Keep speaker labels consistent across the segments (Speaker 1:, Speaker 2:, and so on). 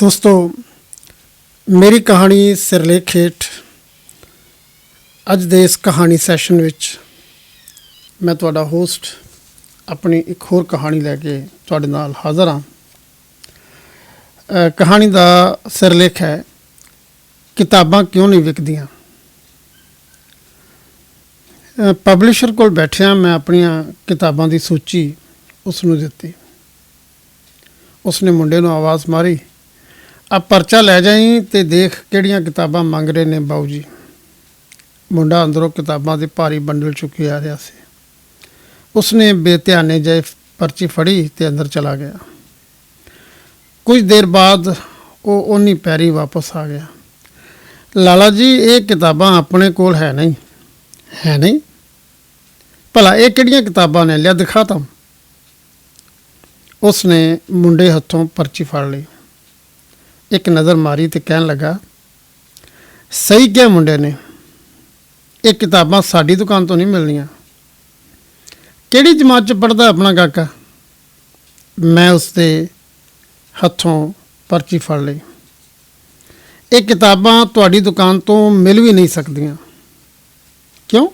Speaker 1: ਦੋਸਤੋ, ਮੇਰੀ ਕਹਾਣੀ ਸਿਰਲੇਖ ਹੇਠ ਅੱਜ ਦੇ ਇਸ ਕਹਾਣੀ ਸੈਸ਼ਨ ਵਿੱਚ ਮੈਂ ਤੁਹਾਡਾ ਹੋਸਟ ਆਪਣੀ ਇੱਕ ਹੋਰ ਕਹਾਣੀ ਲੈ ਕੇ ਤੁਹਾਡੇ ਨਾਲ ਹਾਜ਼ਰ ਹਾਂ। ਕਹਾਣੀ ਦਾ ਸਿਰਲੇਖ ਹੈ, ਕਿਤਾਬਾਂ ਕਿਉਂ ਨਹੀਂ ਵਿਕਦੀਆਂ? ਪਬਲਿਸ਼ਰ ਕੋਲ ਬੈਠਿਆ ਮੈਂ ਆਪਣੀਆਂ ਕਿਤਾਬਾਂ ਦੀ ਸੂਚੀ ਉਸ ਨੂੰ ਦਿੱਤੀ। ਉਸਨੇ ਮੁੰਡੇ ਨੂੰ ਆਵਾਜ਼ ਮਾਰੀ ਆ ਪਰਚਾ ਲੈ ਜਾਈ ਤੇ ਦੇਖ ਕਿਹੜੀਆਂ ਕਿਤਾਬਾਂ ਮੰਗ ਰਹੇ ਨੇ ਬਾਊ ਜੀ। ਮੁੰਡਾ ਅੰਦਰੋਂ ਕਿਤਾਬਾਂ ਦੇ ਭਾਰੀ ਬੰਡਲ ਚੁੱਕੀ ਆ ਰਿਹਾ ਸੀ। ਉਸਨੇ ਬੇਧਿਆਨੇ ਜਿਹੇ ਪਰਚੀ ਫੜੀ ਤੇ ਅੰਦਰ ਚਲਾ ਗਿਆ। ਕੁਝ ਦੇਰ ਬਾਅਦ ਉਹ ਉਨੀ ਪੈਰੀ ਵਾਪਸ ਆ ਗਿਆ। ਲਾਲਾ ਜੀ, ਇਹ ਕਿਤਾਬਾਂ ਆਪਣੇ ਕੋਲ ਹੈ ਨਹੀਂ। ਹੈ ਨਹੀਂ? ਭਲਾ ਇਹ ਕਿਹੜੀਆਂ ਕਿਤਾਬਾਂ ਨੇ? ਲਿਆ ਦਿਖਾ ਤਾ। ਉਸਨੇ ਮੁੰਡੇ ਹੱਥੋਂ ਪਰਚੀ ਫੜ ਲਈ। ਇੱਕ ਨਜ਼ਰ ਮਾਰੀ ਤੇ ਕਹਿਣ ਲੱਗਾ, ਸਹੀ ਕਿਹਾ ਮੁੰਡੇ ਨੇ, ਇਹ ਕਿਤਾਬਾਂ ਸਾਡੀ ਦੁਕਾਨ ਤੋਂ ਨਹੀਂ ਮਿਲਣੀਆਂ। ਕਿਹੜੀ ਜਮਾਤ ਚ ਪੜਦਾ ਆਪਣਾ ਕਾਕਾ? ਮੈਂ ਉਸਦੇ ਹੱਥੋਂ ਪਰਚੀ ਫੜ ਲਈ। ਇਹ ਕਿਤਾਬਾਂ ਤੁਹਾਡੀ ਦੁਕਾਨ ਤੋਂ ਮਿਲ ਵੀ ਨਹੀਂ ਸਕਦੀਆਂ। ਕਿਉਂ?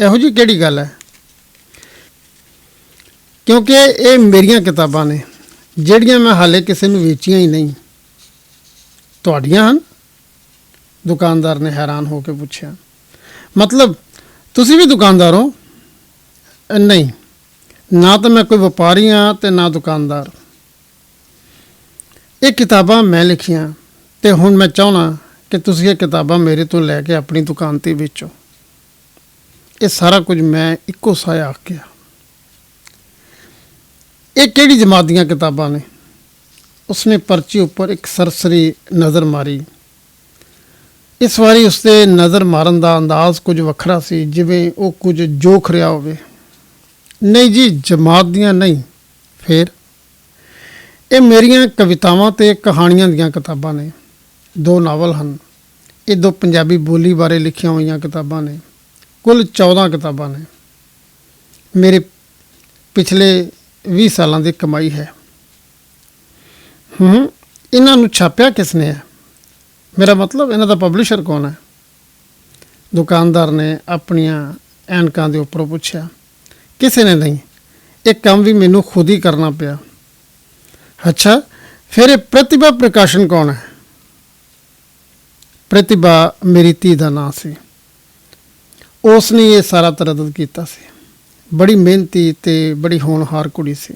Speaker 1: ਇਹੋ ਜੀ ਕਿਹੜੀ ਗੱਲ ਹੈ? ਕਿਉਂਕਿ ਇਹ ਮੇਰੀਆਂ ਕਿਤਾਬਾਂ ਨੇ, ਜਿਹੜੀਆਂ ਮੈਂ ਹਾਲੇ ਕਿਸੇ ਨੂੰ ਵੇਚੀਆਂ ਹੀ ਨਹੀਂ। ਤੁਹਾਡੀਆਂ ਹਨ? ਦੁਕਾਨਦਾਰ ਨੇ ਹੈਰਾਨ ਹੋ ਕੇ ਪੁੱਛਿਆ। ਮਤਲਬ, ਤੁਸੀਂ ਵੀ ਦੁਕਾਨਦਾਰ ਹੋ? ਨਹੀਂ। ਨਾ ਤਾਂ ਮੈਂ ਕੋਈ ਵਪਾਰੀ ਹਾਂ ਤੇ ਨਾ ਦੁਕਾਨਦਾਰ। ਇਹ ਕਿਤਾਬਾਂ ਮੈਂ ਲਿਖੀਆਂ ਤੇ ਹੁਣ ਮੈਂ ਚਾਹਣਾ ਕਿ ਤੁਸੀਂ ਇਹ ਕਿਤਾਬਾਂ ਮੇਰੇ ਤੋਂ ਲੈ ਕੇ ਆਪਣੀ ਦੁਕਾਨ ਤੇ ਵੇਚੋ। ਇਹ ਸਾਰਾ ਕੁਝ ਮੈਂ ਇੱਕੋ ਸਾਇਆ ਆਖਿਆ ਇਹ ਕਿਹੜੀ ਜਮਾਤ ਦੀਆਂ ਕਿਤਾਬਾਂ ਨੇ? ਉਸਨੇ ਪਰਚੀ ਉੱਪਰ ਇੱਕ ਸਰਸਰੀ ਨਜ਼ਰ ਮਾਰੀ। ਇਸ ਵਾਰੀ ਉਸਦੇ ਨਜ਼ਰ ਮਾਰਨ ਦਾ ਅੰਦਾਜ਼ ਕੁਝ ਵੱਖਰਾ ਸੀ, ਜਿਵੇਂ ਉਹ ਕੁਝ ਜੋਖ ਰਿਹਾ ਹੋਵੇ। ਨਹੀਂ ਜੀ, ਜਮਾਤ ਦੀਆਂ ਨਹੀਂ, ਫੇਰ? ਇਹ ਮੇਰੀਆਂ ਕਵਿਤਾਵਾਂ ਤੇ ਕਹਾਣੀਆਂ ਦੀਆਂ ਕਿਤਾਬਾਂ ਨੇ। ਦੋ ਨਾਵਲ ਹਨ। ਇਹ ਦੋ ਪੰਜਾਬੀ ਬੋਲੀ ਬਾਰੇ ਲਿਖੀਆਂ ਹੋਈਆਂ ਕਿਤਾਬਾਂ ਨੇ। ਕੁੱਲ 14 ਕਿਤਾਬਾਂ ਨੇ। ਮੇਰੇ ਪਿਛਲੇ 20 ਸਾਲਾਂ ਦੀ ਕਮਾਈ ਹੈ। ਹੂੰ, ਇਹਨਾਂ ਨੂੰ ਛਾਪਿਆ ਕਿਸ ਨੇ ਹੈ ਮੇਰਾ ਮਤਲਬ ਇਹਨਾਂ ਦਾ ਪਬਲਿਸ਼ਰ ਕੌਣ ਹੈ ਦੁਕਾਨਦਾਰ ਨੇ ਆਪਣੀਆਂ ਐਨਕਾਂ ਦੇ ਉੱਪਰੋਂ ਪੁੱਛਿਆ, ਕਿਸੇ ਨੇ ਨਹੀਂ, ਇਹ ਕੰਮ ਵੀ ਮੈਨੂੰ ਖੁਦ ਹੀ ਕਰਨਾ ਪਿਆ। ਅੱਛਾ, ਫਿਰ ਇਹ ਪ੍ਰਤਿਭਾ ਪ੍ਰਕਾਸ਼ਨ ਕੌਣ ਹੈ? ਪ੍ਰਤਿਭਾ ਮੇਰੀ ਧੀ ਦਾ ਨਾਂ ਸੀ। ਉਸ ਨੇ ਇਹ ਸਾਰਾ ਤਰਦਦ ਕੀਤਾ ਸੀ। ਬੜੀ ਮਿਹਨਤੀ ਤੇ ਬੜੀ ਹੋਣਹਾਰ ਕੁੜੀ ਸੀ।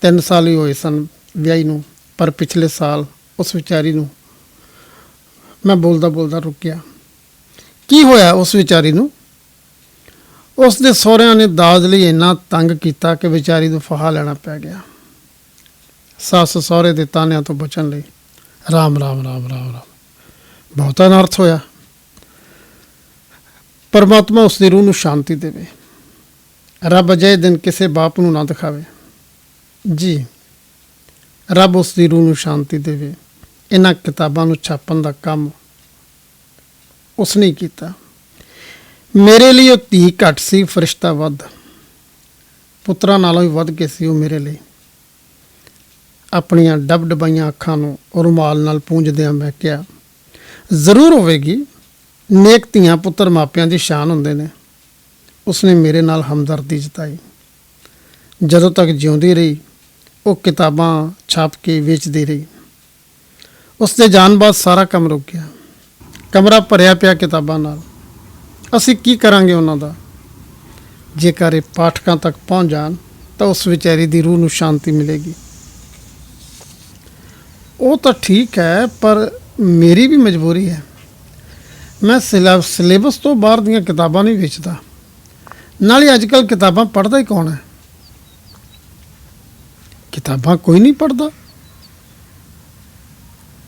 Speaker 1: ਤਿੰਨ ਸਾਲ ਹੀ ਹੋਏ ਸਨ ਵਿਆਹੀ ਨੂੰ, ਪਰ ਪਿਛਲੇ ਸਾਲ ਉਸ ਵਿਚਾਰੀ ਨੂੰ ਮੈਂ ਬੋਲਦਾ ਬੋਲਦਾ ਰੁਕਿਆ। ਕੀ ਹੋਇਆ ਉਸ ਵਿਚਾਰੀ ਨੂੰ? ਉਸ ਦੇ ਸਹੁਰਿਆਂ ਨੇ ਦਾਜ ਲਈ ਇੰਨਾ ਤੰਗ ਕੀਤਾ ਕਿ ਵਿਚਾਰੀ ਨੂੰ ਫਹਾ ਲੈਣਾ ਪੈ ਗਿਆ। ਸੱਸ ਸਹੁਰੇ ਦੇ ਤਾਨਿਆਂ ਤੋਂ ਬਚਣ ਲਈ ਰਾਮ ਰਾਮ ਰਾਮ ਰਾਮ ਰਾਮ। ਬਹੁਤਾ ਅਨਰਥ ਹੋਇਆ। ਪਰਮਾਤਮਾ ਉਸ ਦੀ ਰੂਹ ਨੂੰ ਸ਼ਾਂਤੀ ਦੇਵੇ। ਰੱਬ ਅਜੇ ਦਿਨ ਕਿਸੇ ਬਾਪ ਨੂੰ ਨਾ ਦਿਖਾਵੇ। ਜੀ ਰੱਬ ਉਸ ਦੀ ਰੂਹ ਨੂੰ ਸ਼ਾਂਤੀ ਦੇਵੇ। ਇਹਨਾਂ ਕਿਤਾਬਾਂ ਨੂੰ ਛਾਪਣ ਦਾ ਕੰਮ ਉਸ ਨੇ ਕੀਤਾ। ਮੇਰੇ ਲਈ ਉਹ ਧੀ ਘੱਟ ਸੀ, ਫਰਿਸ਼ਤਾ ਵੱਧ। ਪੁੱਤਰਾਂ ਨਾਲੋਂ ਵੀ ਵੱਧ ਕੇ ਸੀ ਉਹ ਮੇਰੇ ਲਈ। ਆਪਣੀਆਂ ਡਬ ਡਬਾਈਆਂ ਅੱਖਾਂ ਨੂੰ ਰੁਮਾਲ ਨਾਲ ਪੂੰਝਦਿਆਂ ਮੈਂ ਕਿਹਾ, ਜ਼ਰੂਰ ਹੋਵੇਗੀ। ਨੇਕ ਧੀਆਂ ਪੁੱਤਰ ਮਾਪਿਆਂ ਦੀ ਸ਼ਾਨ ਹੁੰਦੇ ਨੇ। ਉਸਨੇ ਮੇਰੇ ਨਾਲ ਹਮਦਰਦੀ ਜਤਾਈ। ਜਦੋਂ ਤੱਕ ਜਿਉਂਦੀ ਰਹੀ ਉਹ ਕਿਤਾਬਾਂ ਛਾਪ ਕੇ ਵੇਚਦੀ ਰਹੀ। ਉਸ ਦੇ ਜਾਣ ਬਾਅਦ ਸਾਰਾ ਕੰਮ ਰੁਕ ਗਿਆ। ਕਮਰਾ ਭਰਿਆ ਪਿਆ ਕਿਤਾਬਾਂ ਨਾਲ। ਅਸੀਂ ਕੀ ਕਰਾਂਗੇ ਉਹਨਾਂ ਦਾ? ਜੇਕਰ ਇਹ ਪਾਠਕਾਂ ਤੱਕ ਪਹੁੰਚ ਜਾਣ, ਤਾਂ ਉਸ ਵਿਚਾਰੀ ਦੀ ਰੂਹ ਨੂੰ ਸ਼ਾਂਤੀ ਮਿਲੇਗੀ। ਉਹ ਤਾਂ ਠੀਕ ਹੈ, ਪਰ ਮੇਰੀ ਵੀ ਮਜਬੂਰੀ ਹੈ। ਮੈਂ ਸਿਲਾ- ਸਿਲੇਬਸ ਤੋਂ ਬਾਹਰ ਦੀਆਂ ਕਿਤਾਬਾਂ ਨਹੀਂ ਵੇਚਦਾ। ਨਾਲੇ ਅੱਜ ਕੱਲ ਕਿਤਾਬਾਂ ਪੜ੍ਹਦਾ ਹੀ ਕੌਣ ਹੈ? ਕਿਤਾਬਾਂ ਕੋਈ ਨਹੀਂ ਪੜ੍ਹਦਾ।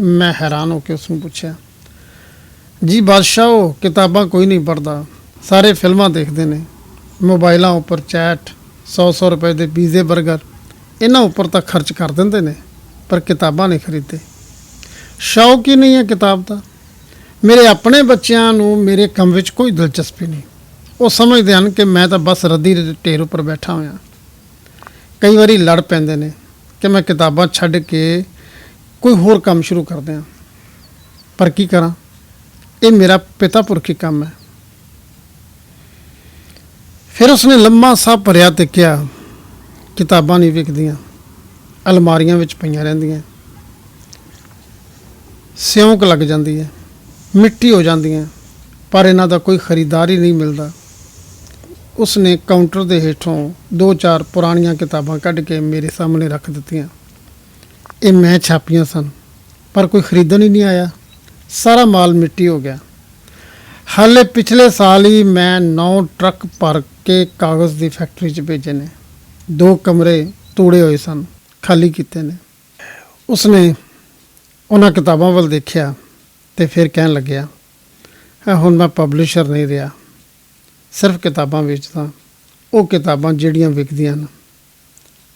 Speaker 1: ਮੈਂ ਹੈਰਾਨ ਹੋ ਕੇ ਉਸ ਨੂੰ ਪੁੱਛਿਆ, ਜੀ ਬਾਦਸ਼ਾਹ ਉਹ ਕਿਤਾਬਾਂ ਕੋਈ ਨਹੀਂ ਪੜ੍ਹਦਾ। ਸਾਰੇ ਫਿਲਮਾਂ ਦੇਖਦੇ ਨੇ। ਮੋਬਾਈਲਾਂ ਉੱਪਰ ਚੈਟ 100-100 ਰੁਪਏ ਦੇ ਪੀਜ਼ੇ 버ਗਰ ਇਹਨਾਂ ਉੱਪਰ ਤਾਂ ਖਰਚ ਕਰ ਦਿੰਦੇ ਨੇ, ਪਰ ਕਿਤਾਬਾਂ ਨਹੀਂ ਖਰੀਦਦੇ। ਸ਼ੌਕ ਹੀ ਨਹੀਂ ਹੈ ਕਿਤਾਬ ਦਾ। ਮੇਰੇ ਆਪਣੇ ਬੱਚਿਆਂ ਨੂੰ ਮੇਰੇ ਕੰਮ ਵਿੱਚ ਕੋਈ ਦਿਲਚਸਪੀ ਨਹੀਂ। ਉਹ ਸਮਝਦੇ ਹਨ ਕਿ ਮੈਂ ਤਾਂ ਬਸ ਰੱਦੀ ਦੇ ਢੇਰ ਉੱਪਰ ਬੈਠਾ ਹੋਇਆ। ਕਈ ਵਾਰੀ ਲੜ ਪੈਂਦੇ ਨੇ ਕਿ ਮੈਂ ਕਿਤਾਬਾਂ ਛੱਡ ਕੇ ਕੋਈ ਹੋਰ ਕੰਮ ਸ਼ੁਰੂ ਕਰਦੇ ਹਾਂ ਪਰ ਕੀ ਕਰਾਂ? ਇਹ ਮੇਰਾ ਪਿਤਾ ਪੁਰਖੀ ਕੰਮ ਹੈ। ਫਿਰ ਉਸਨੇ ਲੰਮਾ ਸਾਹ ਭਰਿਆ ਤੇ ਕਿਹਾ, ਕਿਤਾਬਾਂ ਨਹੀਂ ਵਿਕਦੀਆਂ, ਅਲਮਾਰੀਆਂ ਵਿੱਚ ਪਈਆਂ ਰਹਿੰਦੀਆਂ। ਸਿਉਂਕ ਲੱਗ ਜਾਂਦੀ ਹੈ, ਮਿੱਟੀ ਹੋ ਜਾਂਦੀਆਂ ਪਰ ਇਹਨਾਂ ਦਾ ਕੋਈ ਖਰੀਦਦਾਰ ਹੀ ਨਹੀਂ ਮਿਲਦਾ। ਉਸਨੇ ਕਾਊਂਟਰ ਦੇ ਹੇਠੋਂ ਦੋ ਚਾਰ ਪੁਰਾਣੀਆਂ ਕਿਤਾਬਾਂ ਕੱਢ ਕੇ ਮੇਰੇ ਸਾਹਮਣੇ ਰੱਖ ਦਿੱਤੀਆਂ। ਇਹ ਮੈਂ ਛਾਪੀਆਂ ਸਨ, ਪਰ ਕੋਈ ਖਰੀਦਣ ਹੀ ਨਹੀਂ ਆਇਆ। ਸਾਰਾ ਮਾਲ ਮਿੱਟੀ ਹੋ ਗਿਆ। ਹਾਲੇ ਪਿਛਲੇ ਸਾਲ ਹੀ ਮੈਂ 9 ਟਰੱਕ ਭਰ ਕੇ ਕਾਗਜ਼ ਦੀ ਫੈਕਟਰੀ 'ਚ ਭੇਜੇ ਨੇ। ਦੋ ਕਮਰੇ ਤੋੜੇ ਹੋਏ ਸਨ, ਖਾਲੀ ਕੀਤੇ ਨੇ। ਉਸਨੇ ਉਹਨਾਂ ਕਿਤਾਬਾਂ ਵੱਲ ਦੇਖਿਆ ਤੇ ਫਿਰ ਕਹਿਣ ਲੱਗਿਆ ਹੁਣ ਮੈਂ ਪਬਲਿਸ਼ਰ ਨਹੀਂ ਰਿਹਾ। ਸਿਰਫ ਕਿਤਾਬਾਂ ਵੇਚਦਾ, ਉਹ ਕਿਤਾਬਾਂ ਜਿਹੜੀਆਂ ਵਿਕਦੀਆਂ ਹਨ।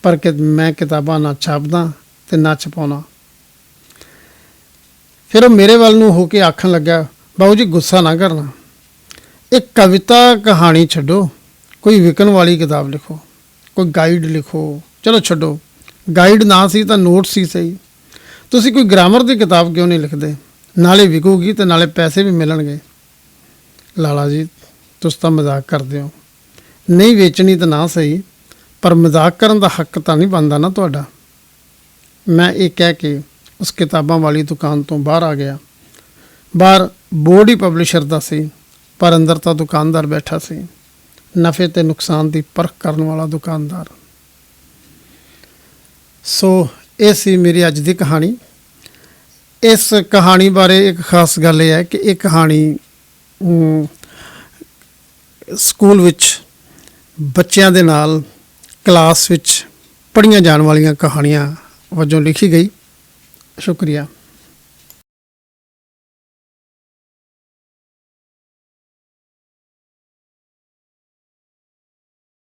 Speaker 1: ਪਰ ਕਿ ਮੈਂ ਕਿਤਾਬਾਂ ਨਾ ਛਾਪਦਾ ਤੇ ਨਾ ਛਪਾਉਣਾ। ਫਿਰ ਉਹ ਮੇਰੇ ਵੱਲ ਨੂੰ ਹੋ ਕੇ ਆਖਣ ਲੱਗਾ ਬਾਬੂ ਜੀ, ਗੁੱਸਾ ਨਾ ਕਰਨਾ। ਇੱਕ ਕਵਿਤਾ ਕਹਾਣੀ ਛੱਡੋ, ਕੋਈ ਵਿਕਣ ਵਾਲੀ ਕਿਤਾਬ ਲਿਖੋ, ਕੋਈ ਗਾਈਡ ਲਿਖੋ। ਚਲੋ ਛੱਡੋ ਗਾਈਡ ਨਾ ਸੀ ਤਾਂ ਨੋਟ ਸੀ ਸਹੀ। ਤੁਸੀਂ ਕੋਈ ਗ੍ਰਾਮਰ ਦੀ ਕਿਤਾਬ ਕਿਉਂ ਨਹੀਂ ਲਿਖਦੇ? ਨਾਲੇ ਵਿਕੂਗੀ ਤੇ ਨਾਲੇ ਪੈਸੇ ਵੀ ਮਿਲਣਗੇ। ਲਾਲਾ ਜੀ ਤੁਸੀਂ ਤਾਂ ਮਜ਼ਾਕ ਕਰਦੇ ਹੋ। ਨਹੀਂ ਵੇਚਣੀ ਤਾਂ ਨਾ ਸਹੀ, ਪਰ ਮਜ਼ਾਕ ਕਰਨ ਦਾ ਹੱਕ ਤਾਂ ਨਹੀਂ ਬਣਦਾ ਨਾ ਤੁਹਾਡਾ। ਮੈਂ ਇਹ ਕਹਿ ਕੇ ਉਸ ਕਿਤਾਬਾਂ ਵਾਲੀ ਦੁਕਾਨ ਤੋਂ ਬਾਹਰ ਆ ਗਿਆ। ਬਾਹਰ ਬੋਰਡ ਹੀ ਪਬਲਿਸ਼ਰ ਦਾ ਸੀ, ਪਰ ਅੰਦਰ ਤਾਂ ਦੁਕਾਨਦਾਰ ਬੈਠਾ ਸੀ। ਨਫੇ ਤੇ ਨੁਕਸਾਨ ਦੀ ਪਰਖ ਕਰਨ ਵਾਲਾ ਦੁਕਾਨਦਾਰ। ਸੋ ਇਹ ਸੀ ਮੇਰੀ ਅੱਜ ਦੀ ਕਹਾਣੀ। ਇਸ ਕਹਾਣੀ ਬਾਰੇ ਇੱਕ ਖਾਸ ਗੱਲ ਇਹ ਹੈ ਕਿ ਇਹ ਕਹਾਣੀ ਸਕੂਲ ਵਿੱਚ ਬੱਚਿਆਂ ਦੇ ਨਾਲ ਕਲਾਸ ਵਿੱਚ ਪੜ੍ਹੀਆਂ ਜਾਣ ਵਾਲੀਆਂ ਕਹਾਣੀਆਂ ਵਜੋਂ ਲਿਖੀ ਗਈ। ਸ਼ੁਕਰੀਆ।